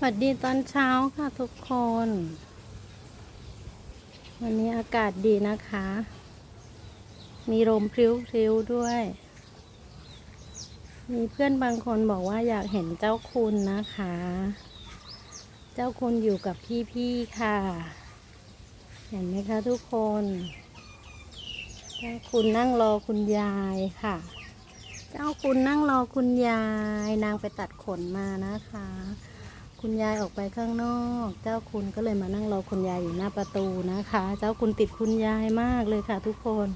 สวัสดีตอนเช้าค่ะทุกคน วันนี้อากาศดีนะคะ มีลมพริ้วๆด้วย มีเพื่อนบางคนบอกว่าอยากเห็นเจ้าคุณนะคะ เจ้าคุณอยู่กับพี่ๆค่ะ เห็นไหมคะทุกคน เจ้าคุณนั่งรอคุณยายค่ะ เจ้าคุณนั่งรอคุณยาย นางไปตัดขนมานะคะ คุณยายออกไปข้างนอก เจ้าคุณก็เลยมานั่งรอคุณยายอยู่หน้าประตูนะคะ เจ้าคุณติดคุณยายมากเลยค่ะทุกคน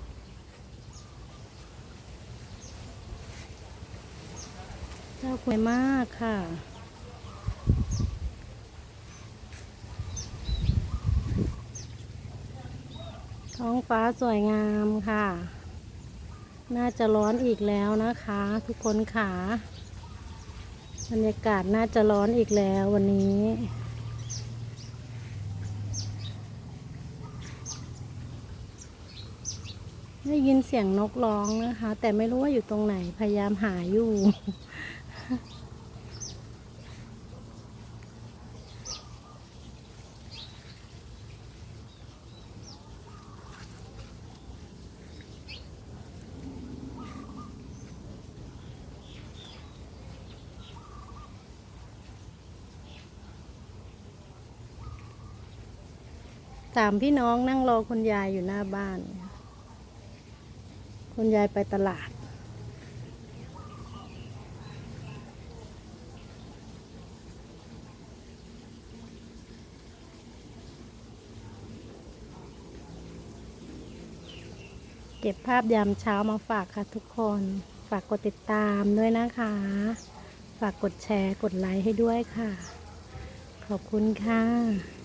เจ้าคุณมากค่ะท้องฟ้าสวยงามค่ะ น่าจะร้อนอีกแล้วนะคะ ทุกคนค่ะ บรรยากาศน่าจะร้อนอีกแล้ววันนี้ได้ยินเสียงนกร้องนะคะ แต่ไม่รู้ว่าอยู่ตรงไหนพยายามหาอยู่ สามพี่น้องนั่งรอคุณยายอยู่หน้าบ้าน คุณยายไปตลาด เก็บภาพยามเช้ามาฝากค่ะทุกคน ฝากกดติดตามด้วยนะคะ ฝากกดแชร์กดไลค์ให้ด้วยค่ะ ขอบคุณค่ะ